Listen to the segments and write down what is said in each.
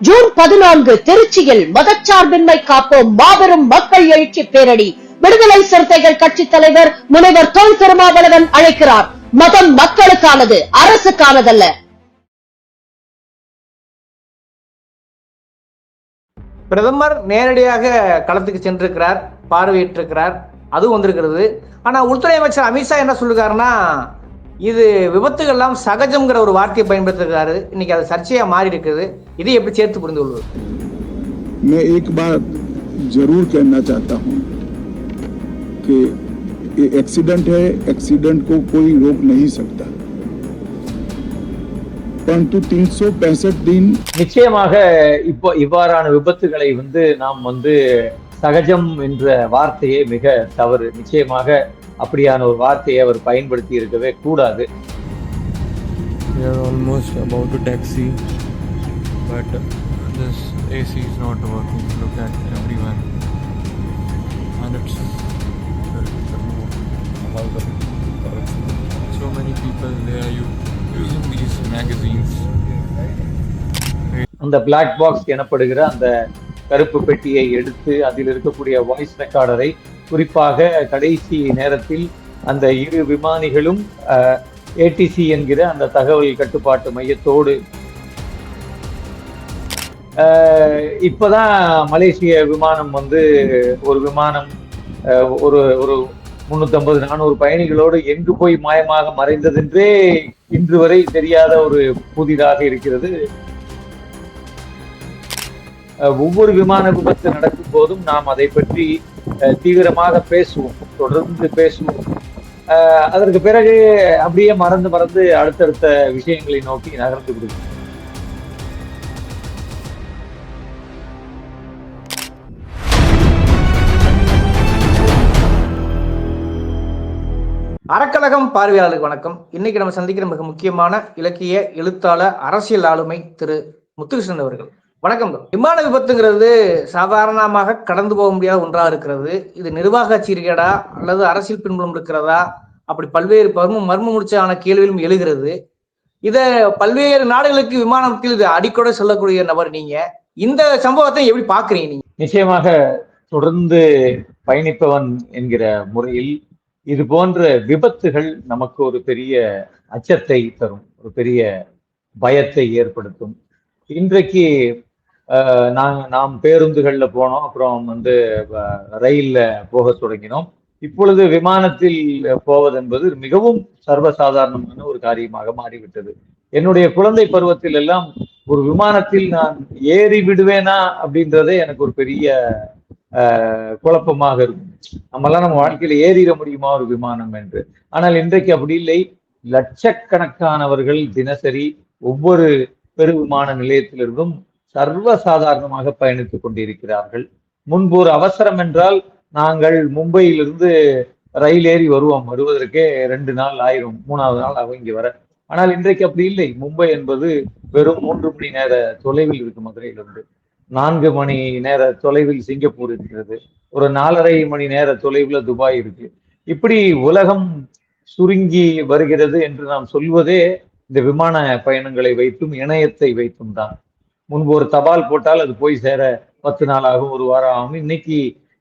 June பதினான்கு திருச்சியில் மதச்சார்பின்மை காப்போம் மாபெரும் மக்கள் எழுச்சி பேரணி. விடுதலை சிறுத்தைகள் கட்சி தலைவர் முனைவர் தொல் திருமாவளவன் அழைக்கிறார். மதம் மக்களுக்கானது அரசுக்கானதல்ல. பிரதமர் நேரடியாக களத்துக்கு சென்றிருக்கிறார் பார்வையிட்டிருக்கிறார். அதுவும் வந்திருக்கிறது. ஆனா உள்துறை அமைச்சர் அமித்ஷா என்ன சொல்லுகிறாருன்னா இது விபத்துகள்லாம் சகஜம்ங்கிற ஒரு வார்த்தையை பயன்படுத்திருக்காரு இன்னைக்கு அது சர்ச்சையா மாறி இருக்குது இதை எப்படி சேர்த்து புரிந்து கொள்வது मैं एक बात जरूर कहना चाहता हूं कि ये एक्सीडेंट है एक्सीडेंट को कोई रोक नहीं सकता परंतु तीन दिन நிச்சயமாக இப்போ இவ்வாறான விபத்துகளை வந்து நாம் வந்து சகஜம் என்ற வார்த்தையே மிக தவறு நிச்சயமாக அப்படியான ஒரு வார்த்தையை அவர் பயன்படுத்தி இருக்கவே கூடாது working. Look at everyone, and it's so many people they are u- using these magazines. அந்த பிளாக் பாக்ஸ் எனப்படுகிற அந்த கருப்பு பெட்டியை எடுத்து அதில் இருக்கக்கூடிய வாய்ஸ் ரெக்கார்டரை குறிப்பாக கடைசி நேரத்தில் அந்த இரு விமானிகளும் ஏடிசி என்கிற அந்த தகவல் கட்டுப்பாட்டு மையத்தோடு இப்போதான் இப்பதான் மலேசிய விமானம் வந்து ஒரு விமானம் ஒரு ஒரு முன்னூத்தி நானூறு பயணிகளோடு எங்கு போய் மாயமாக மறைந்ததென்றே இன்று வரை தெரியாத ஒரு புதிதாக இருக்கிறது. ஒவ்வொரு விமான விபத்து நடக்கும் போதும் நாம் அதை பற்றி தீவிரமாக பேசுவோம் தொடர்ந்து பேசுவோம். அஹ், அதற்கு பிறகு அப்படியே மறந்து மறந்து அடுத்தடுத்த விஷயங்களை நோக்கி நகர்ந்து விடுவோம். அறக்கழகம் பார்வையாளருக்கு வணக்கம். இன்னைக்கு நம்ம சந்திக்கிற மிக முக்கியமான இலக்கிய எழுத்தாளர் அரசியல் ஆளுமை திரு முத்துகிருஷ்ணன் அவர்கள். வணக்கம் விமான விபத்துங்கிறது சாதாரணமாக கடந்து போக முடியாத ஒன்றா இருக்கிறது. இது நிர்வாக சீர்கேடா அல்லது அரசியல் பின்புலம் இருக்கிறதா? அப்படி பல்வேறு பரும மர்ம முடிச்சான கேள்விகளும் எழுகிறது. இதை பல்வேறு நாடுகளுக்கு விமானத்தில் இது அடிக்கோட சொல்லக்கூடிய நபர் நீங்க. இந்த சம்பவத்தை எப்படி பாக்குறீங்க நீங்க? நிச்சயமாக தொடர்ந்து பயணிப்பவன் என்கிற முறையில் இது போன்ற விபத்துகள் நமக்கு ஒரு பெரிய அச்சத்தை தரும் ஒரு பெரிய பயத்தை ஏற்படுத்தும். இன்றைக்கு நாங்க நாம் பேருந்துகளில் போனோம். அப்புறம் வந்து ரயிலில் ரயில்ல போக தொடங்கினோம். இப்பொழுது விமானத்தில் போவது என்பது மிகவும் சர்வசாதாரணமான ஒரு காரியமாக மாறிவிட்டது. என்னுடைய குழந்தை பருவத்தில் எல்லாம் ஒரு விமானத்தில் நான் ஏறி விடுவேனா அப்படின்றதே எனக்கு ஒரு பெரிய ஆஹ், குழப்பமாக இருக்கும். நம்மளாம் நம்ம வாழ்க்கையில ஏறிட முடியுமா ஒரு விமானம் என்று. ஆனால் இன்றைக்கு அப்படி இல்லை. லட்சக்கணக்கானவர்கள் தினசரி ஒவ்வொரு பெரு விமான நிலையத்திலிருந்தும் சர்வ சாதாரணமாக பயணித்துக் கொண்டிருக்கிறார்கள். முன்பு ஒரு அவசரம் என்றால் நாங்கள் மும்பையிலிருந்து ரயில் ஏறி வருவோம். வருவதற்கே ரெண்டு நாள் ஆயிரும். மூணாவது நாள் ஆகும் இங்கே வர. ஆனால் இன்றைக்கு அப்படி இல்லை. மும்பை என்பது வெறும் மூன்று மணி நேர தொலைவில் இருக்கு மதுரையிலிருந்து. நான்கு மணி நேர தொலைவில் சிங்கப்பூர் இருக்கிறது. ஒரு நாலரை மணி நேர தொலைவுல துபாய் இருக்கு. இப்படி உலகம் சுருங்கி வருகிறது என்று நாம் சொல்வதே இந்த விமான பயணங்களை வைத்தும் இணையத்தை வைத்தும் தான். முன்பு ஒரு தபால் போட்டால் அது போய் சேர பத்து நாள் ஆகும் ஒரு வாரம் ஆகும். இன்னைக்கு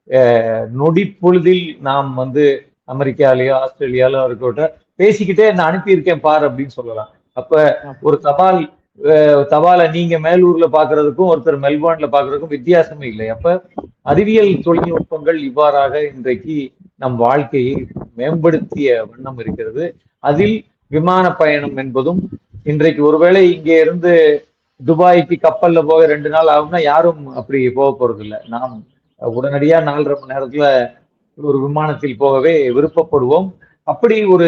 அஹ், நொடி பொழுதில் நாம் வந்து அமெரிக்காலேயோ ஆஸ்திரேலியாலோ இருக்கட்டும் பேசிக்கிட்டே நான் அனுப்பியிருக்கேன் பார் அப்படின்னு சொல்லலாம். அப்ப ஒரு தபால் தபாலை நீங்க மேலூர்ல பாக்குறதுக்கும் ஒருத்தர் மெல்போர்ன்ல பாக்குறதுக்கும் வித்தியாசமே இல்லை. அப்ப அறிவியல் தொழில்நுட்பங்கள் இவ்வாறாக இன்றைக்கு நம் வாழ்க்கையை மேம்படுத்திய வண்ணம் இருக்கிறது. அதில் விமான பயணம் என்பதும் இன்றைக்கு ஒருவேளை இங்கே இருந்து துபாய்க்கு கப்பல்ல போக ரெண்டு நாள் ஆகும்னா யாரும் அப்படி போக போறது இல்லை நாம் உடனடியா நாலரை மணி நேரத்துல ஒரு விமானத்தில் போகவே விருப்பப்படுவோம். அப்படி ஒரு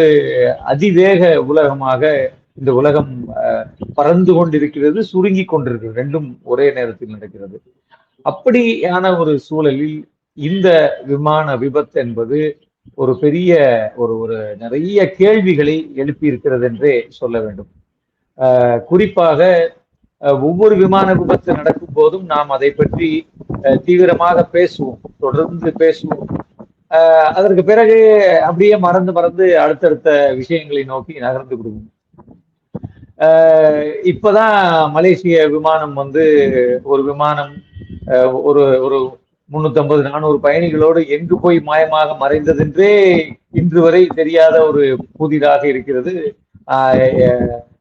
அதிவேக உலகமாக இந்த உலகம் அஹ், பறந்து கொண்டிருக்கிறது சுருங்கி கொண்டிருக்கிறது. ரெண்டும் ஒரே நேரத்தில் நடக்கிறது. அப்படியான ஒரு சூழலில் இந்த விமான விபத்து என்பது ஒரு பெரிய ஒரு ஒரு நிறைய கேள்விகளை எழுப்பி இருக்கிறது என்றே சொல்ல வேண்டும். குறிப்பாக ஒவ்வொரு விமான விபத்து நடக்கும் போதும் நாம் அதை பற்றி அஹ், தீவிரமாக பேசுவோம் தொடர்ந்து பேசுவோம். அதற்கு பிறகு அப்படியே மறந்து மறந்து அடுத்தடுத்த விஷயங்களை நோக்கி நகர்ந்து விடுவோம். இப்பதான் மலேசிய விமானம் வந்து ஒரு விமானம் அஹ், ஒரு ஒரு முன்னூத்தி ஐம்பது நானூறு பயணிகளோடு எங்கு போய் மாயமாக மறைந்ததென்றே இன்று வரை தெரியாத ஒரு புதிதாக இருக்கிறது. ஆஹ்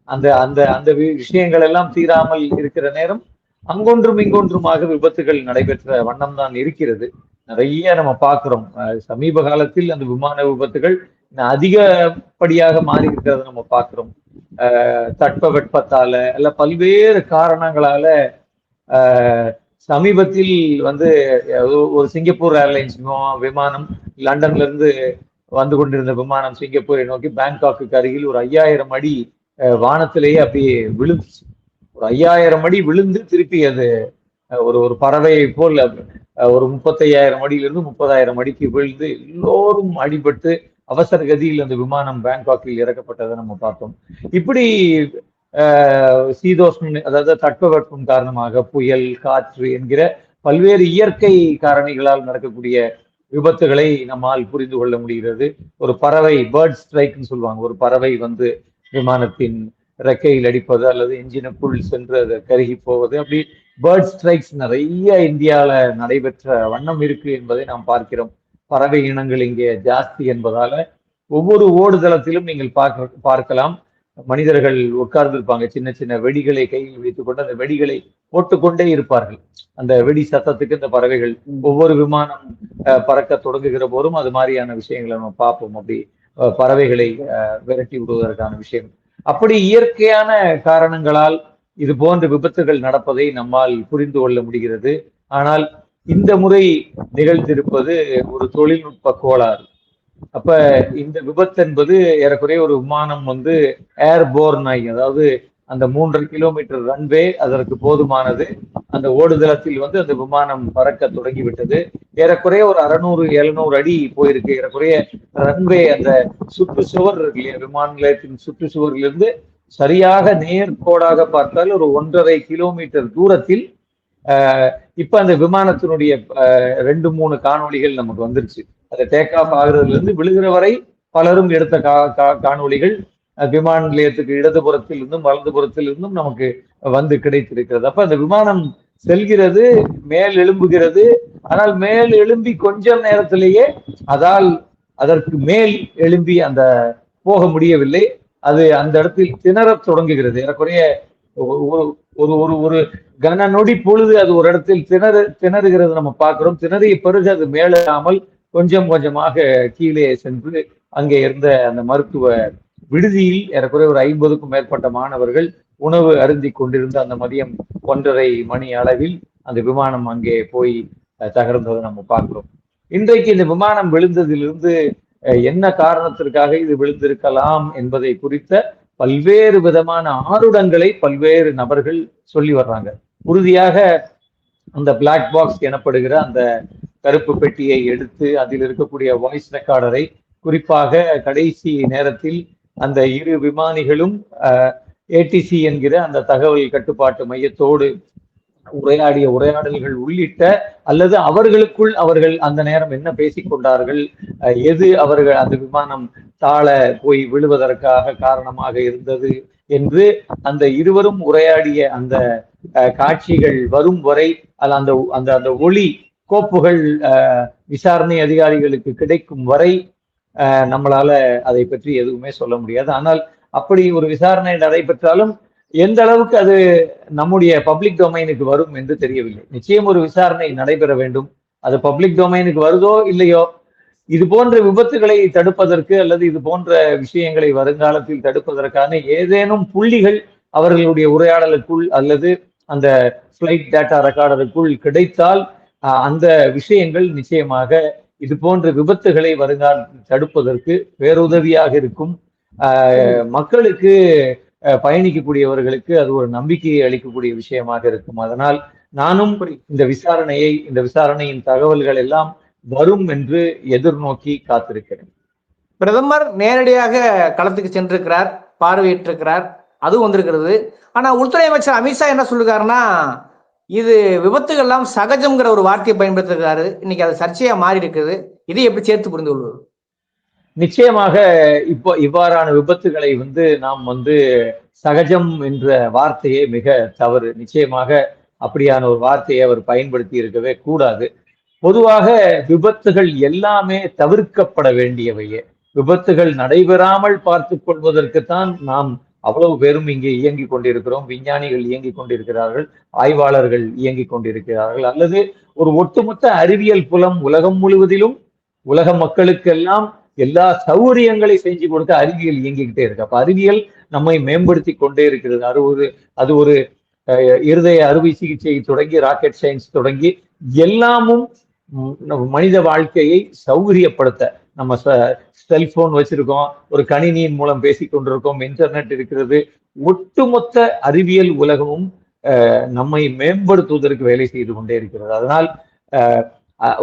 அந்த அந்த அந்த வி- விஷயங்கள் எல்லாம் தீராமல் இருக்கிற நேரம் அங்கொன்றும் இங்கொன்றுமாக விபத்துகள் நடைபெற்ற வண்ணம் தான் இருக்கிறது. நிறைய நம்ம பார்க்கிறோம். சமீப காலத்தில் அந்த விமான விபத்துகள் அதிகப்படியாக மாறி இருக்கிறத நம்ம பார்க்கிறோம். அஹ் தட்பவெட்பத்தால அல்ல பல்வேறு காரணங்களால சமீபத்தில் வந்து ஒரு- சிங்கப்பூர் ஏர்லைன்ஸ் விமா- விமானம் லண்டன்ல இருந்து வந்து கொண்டிருந்த விமானம் சிங்கப்பூரை நோக்கி பேங்காக்கு அருகில் ஒரு ஐயாயிரம் அடி வானத்திலேயே அப்படியே விழுந்துச்சு. ஒரு ஐயாயிரம் அடி விழுந்து திருப்பி அது ஒரு ஒரு பறவையை போல் ஒரு முப்பத்தையாயிரம் அடியிலிருந்து முப்பதாயிரம் அடிக்கு விழுந்து எல்லோரும் அடிபட்டு அவசர கதியில் அந்த விமானம் பேங்காக்கில் இறக்கப்பட்டதை நம்ம பார்த்தோம். இப்படி அஹ், சீதோஷ்ண அதாவது தட்பவெட்பம் காரணமாக புயல் காற்று என்கிற பல்வேறு இயற்கை காரணிகளால் நடக்கக்கூடிய விபத்துகளை நம்மால் புரிந்து கொள்ள முடிகிறது. ஒரு பறவை பேர்ட் ஸ்ட்ரைக்னு சொல்லுவாங்க. ஒரு பறவை வந்து விமானத்தின் ரெக்கையில் அடிப்பது அல்லது என்ஜினுக்குள் சென்று அது கருகி போவது அப்படி பேர்ட் ஸ்ட்ரைக்ஸ் நிறைய இந்தியால நடைபெற்ற வண்ணம் இருக்கு என்பதை நாம் பார்க்கிறோம். பறவை இனங்கள் இங்கே ஜாஸ்தி என்பதால ஒவ்வொரு ஓடுதளத்திலும் நீங்கள் பார்க்க பார்க்கலாம். மனிதர்கள் உட்கார்ந்திருப்பாங்க சின்ன சின்ன வெடிகளை கையில் வைத்துக்கொண்டு அந்த வெடிகளை போட்டுக்கொண்டே இருப்பார்கள். அந்த வெடி சத்தத்துக்கு இந்த பறவைகள் ஒவ்வொரு விமானம் பறக்க தொடங்குகிற போதும் அது மாதிரியான விஷயங்களை நம்ம பார்ப்போம். அப்படி பறவைகளை விரட்டி விடுவதற்கான விஷயம். அப்படி இயற்கையான காரணங்களால் இது போன்ற விபத்துகள் நடப்பதை நம்மால் புரிந்து கொள்ள முடிகிறது. ஆனால் இந்த முறை நிகழ்ந்திருப்பது ஒரு தொழில்நுட்ப கோளாறு. அப்ப இந்த விபத்து என்பது ஏறக்குறைய ஒரு விமானம் வந்து ஏர்போர்ன் ஆகி அதாவது அந்த மூன்றரை கிலோமீட்டர் ரன்வே அதற்கு போதுமானது. அந்த ஓடுதளத்தில் வந்து அந்த விமானம் பறக்க தொடங்கிவிட்டது. ஏறக்குறைய ஒரு அறுநூறு எழுநூறு அடி போயிருக்கு. ஏறக்குறைய ரன்வே அந்த சுற்றுச்சுவர் இருக்கு இல்லையா விமான நிலையத்தின் சுற்றுச்சுவரிலிருந்து சரியாக நேர்கோடாக பார்த்தால் ஒரு ஒன்றரை கிலோமீட்டர் தூரத்தில் ஆஹ், இப்ப அந்த விமானத்தினுடைய ரெண்டு மூணு காணொளிகள் நமக்கு வந்துருச்சு. அந்த டேக் ஆஃப் ஆகுறதுல இருந்து விழுகிற வரை பலரும் எடுத்த கா கா- காணொளிகள் விமான நிலையத்துக்கு இடதுபுறத்தில் இருந்தும் வலதுபுறத்தில் இருந்தும் நமக்கு வந்து கிடைத்திருக்கிறது. அப்ப அந்த விமானம் செல்கிறது மேல் எழும்புகிறது. ஆனால் மேல் எழும்பி கொஞ்சம் நேரத்திலேயே அதால் அதற்கு மேல் எழும்பி அந்த போக முடியவில்லை. அது அந்த இடத்தில் திணறத் தொடங்குகிறது. எனக்குரிய ஒரு ஒரு- ஒரு ஒரு ஒரு கன நொடி பொழுது அது ஒரு இடத்தில் திணறு திணறுகிறது நம்ம பார்க்கிறோம். திணறிய பிறகு அது மேலாமல் கொஞ்சம் கொஞ்சமாக கீழே சென்று அங்கே இருந்த அந்த மருத்துவ விடுதியில் ஏறக்குறைய ஒரு ஐம்பதுக்கும் மேற்பட்ட மாணவர்கள் உணவு அருந்தி கொண்டிருந்த அந்த மதியம் ஒன்றரை மணி அளவில் அந்த விமானம் அங்கே போய் தகர்ந்ததை நம்ம பார்க்கிறோம். இன்றைக்கு இந்த விமானம் விழுந்ததிலிருந்து அஹ், என்ன காரணத்திற்காக இது விழுந்திருக்கலாம் என்பதை குறித்த பல்வேறு விதமான ஆருடங்களை பல்வேறு நபர்கள் சொல்லி வர்றாங்க. உறுதியாக அந்த பிளாக் பாக்ஸ் எனப்படுகிற அந்த கருப்பு பெட்டியை எடுத்து அதில் இருக்கக்கூடிய வாய்ஸ் ரெக்கார்டரை குறிப்பாக கடைசி நேரத்தில் அந்த இரு விமானிகளும் ஏடிசி என்கிற அந்த தகவல் கட்டுப்பாட்டு மையத்தோடு உரையாடிய உரையாடல்கள் உள்ளிட்ட அல்லது அவர்களுக்குள் அவர்கள் அந்த நேரம் என்ன பேசிக் கொண்டார்கள் எது அவர்கள் அந்த விமானம் தாழ போய் விழுவதற்காக காரணமாக இருந்தது என்று அந்த இருவரும் உரையாடிய அந்த அஹ், காட்சிகள் வரும் வரை அல்ல அந்த அந்த அந்த ஒளி கோப்புகள் அஹ், விசாரணை அதிகாரிகளுக்கு கிடைக்கும் வரை நம்மளால அதை பற்றி எதுவுமே சொல்ல முடியாது. ஆனால் அப்படி ஒரு விசாரணை நடைபெற்றாலும் எந்த அளவுக்கு அது நம்முடைய பப்ளிக் டொமைனுக்கு வரும் என்று தெரியவில்லை. நிச்சயம் ஒரு விசாரணை நடைபெற வேண்டும். அது பப்ளிக் டொமைனுக்கு வருதோ இல்லையோ இது போன்ற விபத்துகளை தடுப்பதற்கு அல்லது இது போன்ற விஷயங்களை வருங்காலத்தில் தடுப்பதற்கான ஏதேனும் புள்ளிகள் அவர்களுடைய உரையாடலுக்குள் அல்லது அந்த ஃபிளைட் டேட்டா ரெக்கார்டருக்குள் கிடைத்தால் அந்த விஷயங்கள் நிச்சயமாக இது போன்ற விபத்துகளை வருங்கால் தடுப்பதற்கு பேருதவியாக இருக்கும். அஹ், மக்களுக்கு பயணிக்கக்கூடியவர்களுக்கு அது ஒரு நம்பிக்கையை அளிக்கக்கூடிய விஷயமாக இருக்கும். அதனால் நானும் இந்த விசாரணையை இந்த விசாரணையின் தகவல்கள் எல்லாம் வரும் என்று எதிர்நோக்கி காத்திருக்கிறேன். பிரதமர் நேரடியாக களத்துக்கு சென்றிருக்கிறார் பார்வையிட்டிருக்கிறார். அதுவும் வந்திருக்கிறது. ஆனா உள்துறை அமைச்சர் அமித்ஷா என்ன சொல்லுகிறாருன்னா இது விபத்துகள்லாம் சகஜம்ங்கிற ஒரு வார்த்தையை பயன்படுத்துகிறாரு இன்னைக்கு அது சர்ச்சையா மாறி இருக்குது இதை எப்படி சேர்த்து புரிந்து கொள்வது நிச்சயமாக இப்போ இவ்வாறான விபத்துகளை வந்து நாம் வந்து சகஜம் என்ற வார்த்தையே மிக தவறு. நிச்சயமாக அப்படியான ஒரு வார்த்தையை அவர் பயன்படுத்தி இருக்கவே கூடாது. பொதுவாக விபத்துகள் எல்லாமே தவிர்க்கப்பட வேண்டியவையே. விபத்துகள் நடைபெறாமல் பார்த்து கொள்வதற்குத்தான் நாம் அவ்வளவு பேரும் இங்கே இயங்கிக் கொண்டிருக்கிறோம். விஞ்ஞானிகள் இயங்கிக் கொண்டிருக்கிறார்கள். ஆய்வாளர்கள் இயங்கிக் கொண்டிருக்கிறார்கள். அல்லது ஒரு ஒட்டுமொத்த அறிவியல் புலம் உலகம் முழுவதிலும் உலக மக்களுக்கெல்லாம் எல்லா சௌகரியங்களை செஞ்சு கொடுத்து அறிவியல் இயங்கிக்கிட்டே இருக்கு. அப்ப அறிவியல் நம்மை மேம்படுத்தி கொண்டே இருக்கிறது. அது ஒரு அது ஒரு அஹ், இருதய அறுவை சிகிச்சை தொடங்கி ராக்கெட் சயின்ஸ் தொடங்கி எல்லாமும் மனித வாழ்க்கையை சௌகரியப்படுத்த நம்ம செல்போன் வச்சிருக்கோம். ஒரு கணினியின் மூலம் பேசிக் கொண்டிருக்கோம். இன்டர்நெட் இருக்கிறது. ஒட்டுமொத்த அறிவியல் உலகமும் நம்மை மேம்படுத்துவதற்கு வேலை செய்து கொண்டே இருக்கிறது. அதனால்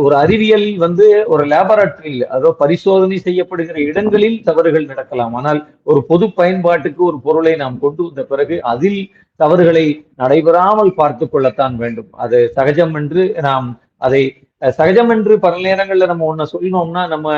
ஒரு அறிவியல் வந்து ஒரு லேபரட்டரியில் அதோ பரிசோதனை செய்யப்படுகிற இடங்களில் தவறுகள் நடக்கலாம். ஆனால் ஒரு பொது பயன்பாட்டுக்கு ஒரு பொருளை நாம் கொண்டு வந்த பிறகு அதில் தவறுகளை நடைபெறாமல் பார்த்து கொள்ளத்தான் வேண்டும். அது சகஜம் என்று நாம் அதை சகஜம் என்று பல நேரங்களில் நம்ம ஒண்ணு சொல்லணும்னா நம்ம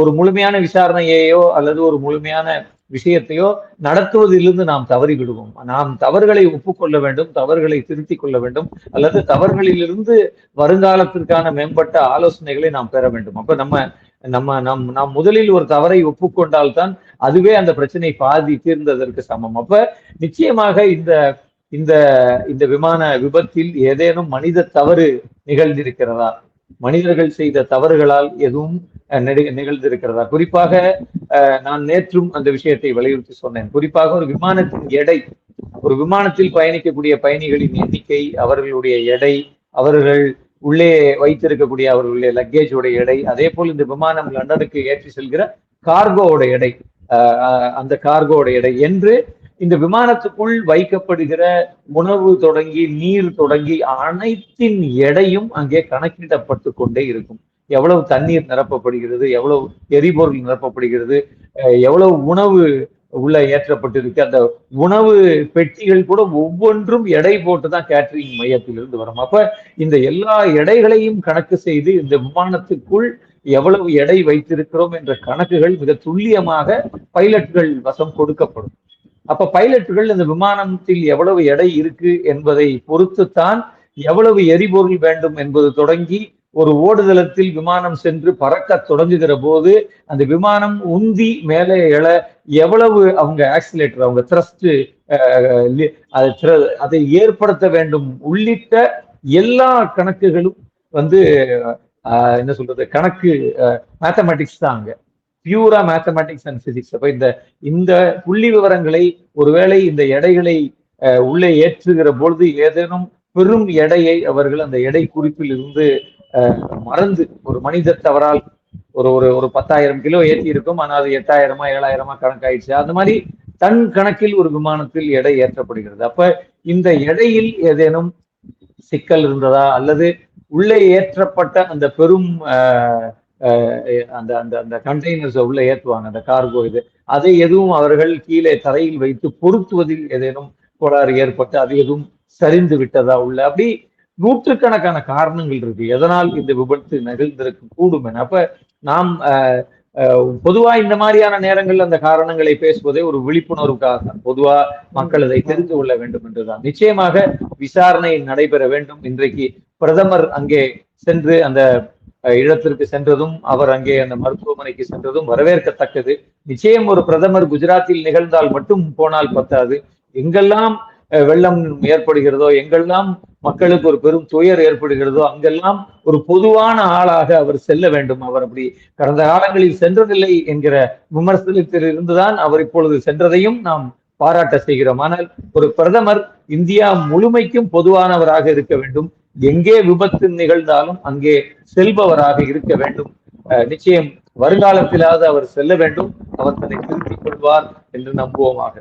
ஒரு முழுமையான விசாரணையையோ அல்லது ஒரு முழுமையான விஷயத்தையோ நடத்துவதிலிருந்து நாம் தவறி விடுவோம் நாம் தவறுகளை ஒப்புக்கொள்ள வேண்டும் தவறுகளை திருத்திக் கொள்ள வேண்டும் அல்லது தவறுகளிலிருந்து வருங்காலத்திற்கான மேம்பட்ட ஆலோசனைகளை நாம் பெற வேண்டும். அப்ப நம்ம நம்ம நம் நாம் முதலில் ஒரு தவறை ஒப்புக்கொண்டால்தான் அதுவே அந்த பிரச்சனை பாதி தீர்ந்ததற்கு சமம். அப்ப நிச்சயமாக இந்த இந்த இந்த விமான விபத்தில் ஏதேனும் மனித தவறு நிகழ்ந்திருக்கிறதா? மனிதர்கள் செய்த தவறுகளால் எதுவும் நிகழ்ந்திருக்கிறதா? குறிப்பாக அஹ், நான் நேற்றும் அந்த விஷயத்தை வலியுறுத்தி சொன்னேன். குறிப்பாக ஒரு விமானத்தின் எடை ஒரு விமானத்தில் பயணிக்கக்கூடிய பயணிகளின் எண்ணிக்கை அவர்களுடைய எடை அவர்கள் உள்ளே வைத்திருக்கக்கூடிய அவர்களுடைய லக்கேஜோட எடை அதே போல் இந்த விமானம் லண்டனுக்கு ஏற்றி செல்கிற கார்கோவோட எடை அஹ், அஹ், அந்த கார்கோட எடை என்று இந்த விமானத்துக்குள் வைக்கப்படுகிற உணவு தொடங்கி நீர் தொடங்கி அனைத்தின் எடையும் அங்கே கணக்கிடப்பட்டு கொண்டே இருக்கும். எவ்வளவு தண்ணீர் நிரப்பப்படுகிறது எவ்வளவு எரிபொருள் நிரப்பப்படுகிறது அஹ் எவ்வளவு உணவு உள்ள ஏற்றப்பட்டிருக்கு அந்த உணவு பெட்டிகள் கூட ஒவ்வொன்றும் எடை போட்டுதான் கேட்டரிங் மையத்திலிருந்து வரும். அப்ப இந்த எல்லா எடைகளையும் கணக்கு செய்து இந்த விமானத்துக்குள் எவ்வளவு எடை வைத்திருக்கிறோம் என்ற கணக்குகள் மிக துல்லியமாக பைலட்கள் வசம் கொடுக்கப்படும். அப்ப பைலட்டுகள் இந்த விமானத்தில் எவ்வளவு எடை இருக்கு என்பதை பொறுத்துத்தான் எவ்வளவு எரிபொருள் வேண்டும் என்பது தொடங்கி ஒரு ஓடுதளத்தில் விமானம் சென்று பறக்க தொடங்குகிற போது அந்த விமானம் உந்தி மேலே எழ எவ்வளவு அவங்க ஆக்சிலேட்டர் அவங்க த்ரஸ்ட் அதை ஏற்படுத்த வேண்டும் உள்ளிட்ட எல்லா கணக்குகளும் வந்து என்ன சொல்றது கணக்கு மேத்தமெட்டிக்ஸ் தான் அங்க. பியூரா மேத்தமேட்டிக்ஸ் அண்ட் பிசிக்ஸ் அப்போ இந்த இந்த புள்ளி விவரங்களை ஒருவேளை இந்த எடைகளை அஹ், உள்ளே ஏற்றுகிற பொழுது ஏதேனும் பெரும் எடையை அவர்கள் அந்த எடை குறிப்பில் இருந்து அஹ், மறந்து ஒரு மனித தவறால் ஒரு ஒரு ஒரு பத்தாயிரம் கிலோ ஏற்றி இருக்கும் ஆனால் அது எட்டாயிரமா ஏழாயிரமா கணக்காயிடுச்சு. அந்த மாதிரி தன் கணக்கில் ஒரு விமானத்தில் எடை ஏற்றப்படுகிறது. அப்ப இந்த எடையில் ஏதேனும் சிக்கல் இருந்ததா? அல்லது உள்ளே ஏற்றப்பட்ட அந்த பெரும் அஹ், அந்த அந்த அந்த கண்டெய்னர்ஸ் உள்ள ஏற்றுவாங்க அந்த கார்கோ இது. அதை எதுவும் அவர்கள் கீழே தரையில் வைத்து பொருத்துவதில் ஏதேனும் கோளாறு ஏற்பட்டு அது எதுவும் சரிந்து விட்டதா உள்ள? அப்படி நூற்றுக்கணக்கான காரணங்கள் இருக்கு. எதனால் இந்த விபத்து நிகழ்ந்திருக்க கூடும் என. அப்ப நாம் பொதுவா இந்த மாதிரியான நேரங்கள் அந்த காரணங்களை பேசுவதே ஒரு விழிப்புணர்வுக்காக தான். பொதுவா மக்கள் அதை தெரிந்து கொள்ள வேண்டும் என்றுதான். நிச்சயமாக விசாரணை நடைபெற வேண்டும். இன்றைக்கு பிரதமர் அங்கே சென்று அந்த இடத்திற்கு சென்றதும் அவர் அங்கே அந்த மருத்துவமனைக்கு சென்றதும் வரவேற்கத்தக்கது. நிச்சயம் ஒரு பிரதமர் குஜராத்தில் நிகழ்ந்தால் மட்டும் போனால் பத்தாது. எங்கெல்லாம் வெள்ளம் ஏற்படுகிறதோ எங்கெல்லாம் மக்களுக்கு ஒரு பெரும் துயர் ஏற்படுகிறதோ அங்கெல்லாம் ஒரு பொதுவான ஆளாக அவர் செல்ல வேண்டும். அவர் அப்படி கடந்த காலங்களில் சென்றதில்லை என்கிற விமர்சனத்தில் இருந்துதான் அவர் இப்பொழுது சென்றதையும் நாம் பாராட்ட செய்கிறோம். ஆனால் ஒரு பிரதமர் இந்தியா முழுமைக்கும் பொதுவானவராக இருக்க வேண்டும். எங்கே விபத்து நிகழ்ந்தாலும் அங்கே செல்பவராக இருக்க வேண்டும். நிச்சயம் வருங்காலத்திலாவது அவர் செல்ல வேண்டும். அவர் தன்னை திருத்திக் கொள்வார் என்று நம்புவோமாக.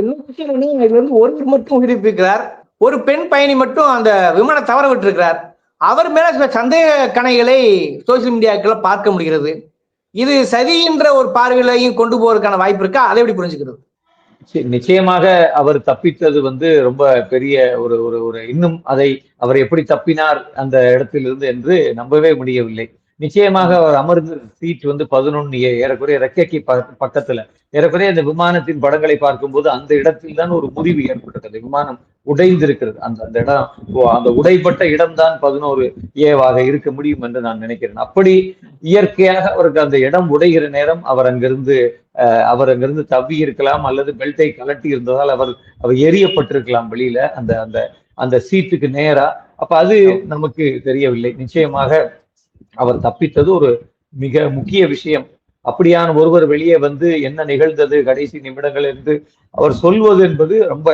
இன்னொரு இதுல ஒருவர் மட்டும் உயிரிப்பிருக்கிறார் ஒரு பெண் பயணி மட்டும் அந்த விமானம் தவற விட்டிருக்கிறார். அவர் மேல சில சந்தேக கணைகளை சோசியல் மீடியாக்களை பார்க்க முடிகிறது. இது சரி என்ற ஒரு பார்வையிலையும் கொண்டு போவதற்கான வாய்ப்பு இருக்கா? அதை எப்படி புரிஞ்சுக்கிறது? நிச்சயமாக அவர் தப்பித்தது வந்து ரொம்ப பெரிய ஒரு ஒரு ஒரு இன்னும் அதை அவர் எப்படி தப்பினார் அந்த இடத்திலிருந்து என்று நம்பவே முடியவில்லை. நிச்சயமாக அவர் அமர்ந்த சீட் வந்து பதினொன்னு ஏ ஏறக்குறைய ரெக்கைக்கு பக்கத்துல. ஏறக்குறைய அந்த விமானத்தின் படங்களை பார்க்கும்போது அந்த இடத்தில் தான் ஒரு முறிவு ஏற்பட்டது. விமானம் உடைந்திருக்கிறது. அந்த அந்த இடம் அந்த உடைப்பட்ட இடம்தான் பதினோரு ஏவாக இருக்க முடியும் என்று நான் நினைக்கிறேன். அப்படி இயற்கையாக அவருக்கு அந்த இடம் உடைகிற நேரம் அவர் அங்கிருந்து அஹ், அவர் அங்கிருந்து தவி இருக்கலாம் அல்லது பெல்ட்டை கலட்டி இருந்ததால் அவர் அவர் எரியப்பட்டிருக்கலாம் வெளியில. அந்த அந்த அந்த சீட்டுக்கு நேரா. அப்ப அது நமக்கு தெரியவில்லை. நிச்சயமாக அவர் தப்பித்தது ஒரு மிக முக்கிய விஷயம். அப்படியான ஒருவர் வெளியே வந்து என்ன நிகழ்ந்தது கடைசி நிமிடங்கள் என்று அவர் சொல்வது என்பது ரொம்ப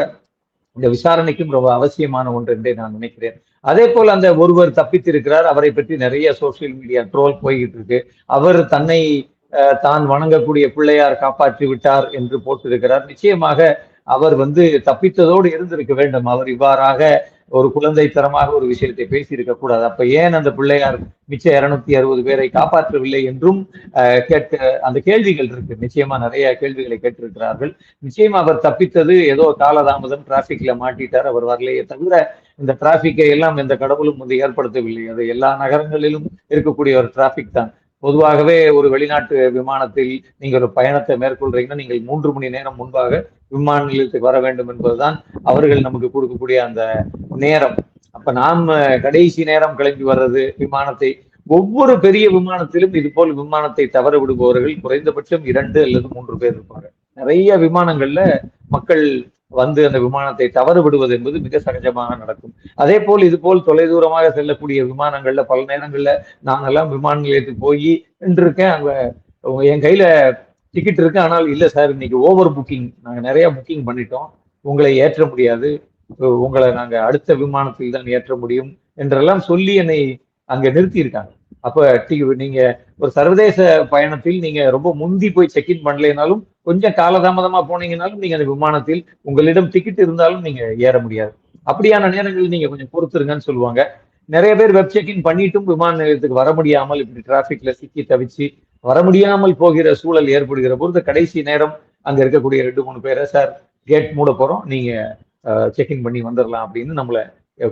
இந்த விசாரணைக்கும் ரொம்ப அவசியமான ஒன்று என்றே நான் நினைக்கிறேன். அதே போல் அந்த ஒருவர் தப்பித்திருக்கிறார் அவரை பற்றி நிறைய சோசியல் மீடியா ட்ரோல் போய்கிட்டு இருக்கு. அவர் தன்னை தான் வணங்கக்கூடிய பிள்ளையார் காப்பாற்றி விட்டார் என்று போட்டிருக்கிறார். நிச்சயமாக அவர் வந்து தப்பித்ததோடு இருந்திருக்க வேண்டும். அவர் இவ்வாறாக ஒரு குழந்தைத்தனமாக ஒரு விஷயத்தை பேசியிருக்க கூடாது. அப்ப ஏன் அந்த பிள்ளையார் மிச்ச இருநூத்தி அறுபது பேரை காப்பாற்றவில்லை என்றும் அஹ், கேட்க அந்த கேள்விகள் இருக்கு. நிச்சயமா நிறைய கேள்விகளை கேட்டிருக்கிறார்கள். நிச்சயமா அவர் தப்பித்தது ஏதோ காலதாமதம் டிராபிக்ல மாட்டிட்டார். அவர் வரலையே தவிர இந்த டிராபிக்கை எல்லாம் எந்த கடவுளும் வந்து ஏற்படுத்தவில்லை. அது எல்லா நகரங்களிலும் இருக்கக்கூடிய ஒரு டிராபிக் தான். பொதுவாகவே ஒரு வெளிநாட்டு விமானத்தில் நீங்கள் ஒரு பயணத்தை மேற்கொள்றீங்கன்னா நீங்கள் மூன்று மணி நேரம் முன்பாக விமான நிலையத்துக்கு வர வேண்டும் என்பதுதான் அவர்கள் நமக்கு கொடுக்கக்கூடிய அந்த நேரம். அப்ப நாம் கடைசி நேரம் கிளம்பி வர்றது விமானத்தை ஒவ்வொரு பெரிய விமானத்திலும் இது போல் விமானத்தை தவற விடுபவர்கள் குறைந்தபட்சம் இரண்டு அல்லது மூன்று பேர் இருப்பாங்க. நிறைய விமானங்கள்ல மக்கள் வந்து அந்த விமானத்தை தவறு விடுவது என்பது மிக சகஜமாக நடக்கும். அதே போல் இது போல் தொலைதூரமாக செல்லக்கூடிய விமானங்கள்ல பல நேரங்கள்ல நாங்கெல்லாம் விமான நிலையத்துக்கு போய் நின்றுருக்கேன். அங்க என் கையில டிக்கெட் இருக்கு. ஆனால் இல்ல சார் இன்னைக்கு ஓவர் புக்கிங் நாங்க நிறைய புக்கிங் பண்ணிட்டோம். உங்களை ஏற்ற முடியாது. உங்களை நாங்க அடுத்த விமானத்தில் தான் ஏற்ற முடியும் என்றெல்லாம் சொல்லி என்னை அங்க நிறுத்தி இருக்காங்க அப்போ டி- நீங்க ஒரு சர்வதேச பயணத்தில் நீங்க ரொம்ப முந்தி போய் செக்இன் பண்ணலைனாலும் கொஞ்சம் காலதாமதமா போனீங்கனாலும் நீங்க அந்த விமானத்தில் உங்களிடம் டிக்கெட் இருந்தாலும் நீங்க ஏற முடியாது. அப்படியான நேரங்களில் நீங்க கொஞ்சம் பொறுத்துருங்கன்னு சொல்லுவாங்க. நிறைய பேர் வெப் செக்இன் பண்ணிட்டும் விமான நிலையத்துக்கு வர முடியாமல் இப்படி டிராபிக்ல சிக்கி தவிச்சு வர முடியாமல் போகிற சூழல் ஏற்படுகிற பொழுது கடைசி நேரம் அங்க இருக்கக்கூடிய ரெண்டு மூணு பேரை சார் கேட் மூட போறோம். நீங்க செக்இன் பண்ணி வந்துடலாம் அப்படின்னு நம்மளை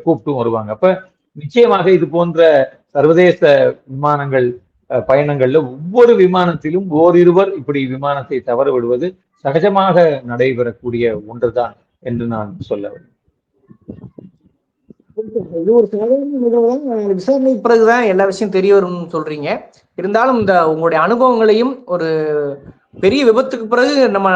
கூப்பிட்டும் வருவாங்க. அப்ப நிச்சயமாக இது போன்ற சர்வதேச விமானங்கள் பயணங்கள்ல ஒவ்வொரு விமானத்திலும் ஓரிருவர் இப்படி விமானத்தை தவற விடுவது சகஜமாக நடைபெறக்கூடிய ஒன்றுதான் என்று நான் சொல்ல வேண்டும். இது ஒரு சாதாரண நிகழ்வுதான் விசாரணை பிறகுதான் எல்லா விஷயம் தெரிய வரும்னு சொல்றீங்க. இருந்தாலும் இந்த உங்களுடைய அனுபவங்களையும் ஒரு பெரிய விபத்துக்கு பிறகு நம்ம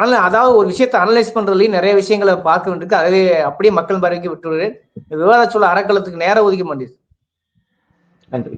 அனல அதாவது ஒரு விஷயத்தை அனலைஸ் பண்றதுலயும் நிறைய விஷயங்களை பார்க்க வேண்டியிருக்கு. அதே அப்படியே மக்கள் பார்வைக்கு விட்டுவிடுறேன். விவாத சொல்ல அறக்கலத்துக்கு நேரம் ஒதுக்க மாட்டேங்குது. நன்றி